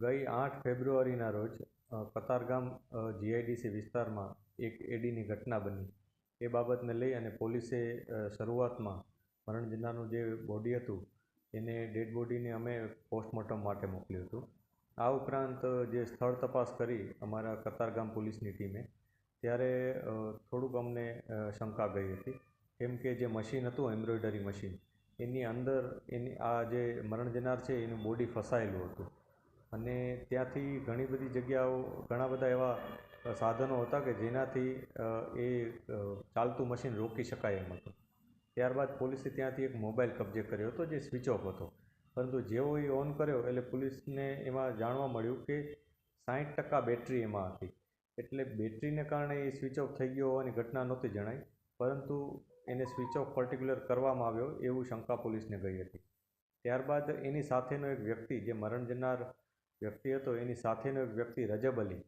ગઈ આઠ ફેબ્રુઆરીના રોજ કતારગામ જીઆઈડીસી વિસ્તારમાં એક એડીની ઘટના બની. એ બાબતને લઈ અને પોલીસે શરૂઆતમાં મરણ જનારનું જે બોડી હતું, એને ડેડ બોડીને અમે પોસ્ટમોર્ટમ માટે મોકલ્યું હતું. આ ઉપરાંત જે સ્થળ તપાસ કરી અમારા કતારગામ પોલીસની ટીમે, ત્યારે થોડુંક અમને શંકા ગઈ હતી. કેમ કે જે મશીન હતું, એમ્બ્રોઇડરી મશીન, એની અંદર એની આ જે મરણ જનાર છે, એનું બોડી ફસાયેલું હતું. અને ત્યાંથી ઘણી બધી જગ્યાઓ, ઘણા બધા એવા સાધનો હતા કે જેનાથી એ ચાલતું મશીન રોકી શકાય એમ હતું. ત્યારબાદ પોલીસે ત્યાંથી એક મોબાઈલ કબજે કર્યો હતો જે સ્વિચ ઓફ હતો. પરંતુ જેવો એ ઓન કર્યો એટલે પોલીસને એમાં જાણવા મળ્યું કે સાઠ ટકા બેટરી એમાં હતી. એટલે બેટરીને કારણે એ સ્વિચ ઓફ થઈ ગયો હોવાની ઘટના નહોતી જણાઈ, પરંતુ એને સ્વિચ ઓફ પર્ટિક્યુલર કરવામાં આવ્યો એવું શંકા પોલીસને ગઈ હતી. ત્યારબાદ એની સાથેનો એક વ્યક્તિ જે મરણ જનાર વ્યક્તિ હતો એની સાથેનો એક વ્યક્તિ રજબ અલી,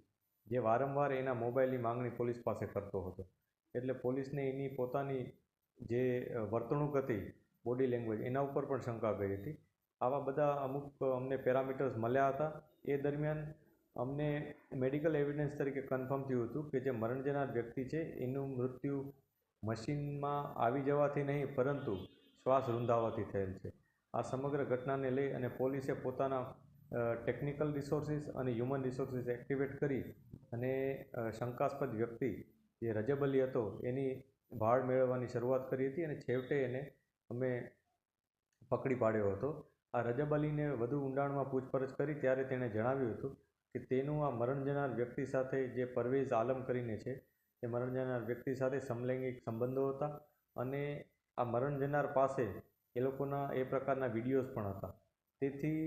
જે વારંવાર એના મોબાઈલની માંગણી પોલીસ પાસે કરતો હતો. એટલે પોલીસને એની પોતાની જે વર્તણૂક હતી બોડી લેંગ્વેજ એના ઉપર પણ શંકા ગઈ હતી. આવા બધા અમુક અમને પેરામીટર્સ મળ્યા હતા. એ દરમિયાન અમને મેડિકલ એવિડન્સ તરીકે કન્ફર્મ થયું હતું કે જે મરણ જનાર વ્યક્તિ છે, એનું મૃત્યુ મશીનમાં આવી જવાથી નહીં, પરંતુ શ્વાસ રૂંધાવાથી થયેલ છે. આ સમગ્ર ઘટનાને લઈ અને પોલીસે પોતાના ટેકનિકલ રિસોર્સિસ અને હ્યુમન રિસોર્સિસ એક્ટિવેટ કરી અને શંકાસ્પદ વ્યક્તિ જે રજબ અલી હતો એની ભાળ મેળવવાની શરૂઆત કરી હતી અને છેવટે એને અમે પકડી પાડ્યો હતો. આ રજબ અલીને વધુ ઊંડાણમાં પૂછપરછ કરી ત્યારે તેણે જણાવ્યું હતું કે તેનું આ મરણ જનાર વ્યક્તિ સાથે જે પરવેઝ આલમ કરીને છે, તે મરણ જનાર વ્યક્તિ સાથે સમલૈંગિક સંબંધો હતા અને આ મરણ જનાર પાસે એ લોકોના એ પ્રકારના વિડીયોઝ પણ હતા. તેથી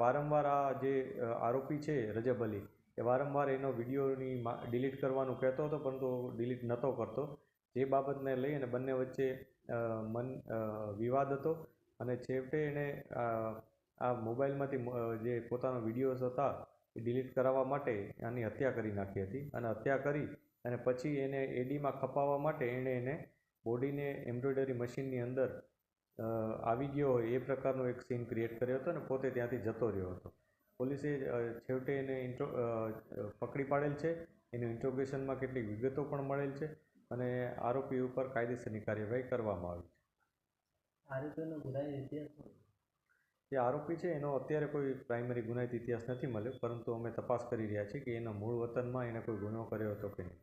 વારંવાર આ જે આરોપી છે રજબ અલી, એ વારંવાર એનો વિડીયોની ડિલીટ કરવાનું કહેતો હતો, પરંતુ ડિલીટ નહોતો કરતો. જે બાબતને લઈ અને બંને વચ્ચે મન વિવાદ હતો અને છેવટે એણે આ મોબાઈલમાંથી જે પોતાના વિડીયોઝ હતા એ ડિલીટ કરાવવા માટે આની હત્યા કરી નાખી હતી અને હત્યા કરી અને પછી એને એડીમાં ખપાવવા માટે એણે એને બોડીને એમ્બ્રોઇડરી મશીનની અંદર આવી ગયો હોય એ પ્રકારનો એક સીન ક્રિએટ કર્યો હતો અને પોતે ત્યાંથી જતો રહ્યો હતો. પોલીસે છેવટે એને ઇન્ટ્રો પકડી પાડેલ છે. એનું ઇન્ટ્રોગેશનમાં કેટલીક વિગતો પણ મળેલ છે અને આરોપી ઉપર કાયદેસરની કાર્યવાહી કરવામાં આવી આરોપીનો ગુનાહિત ઇતિહાસ જે આરોપી છે એનો અત્યારે કોઈ પ્રાઇમરી ગુનાહિત ઇતિહાસ નથી મળ્યો પરંતુ અમે તપાસ કરી રહ્યા છીએ કે એના મૂળ વતનમાં એણે કોઈ ગુનો કર્યો હતો કે નહીં.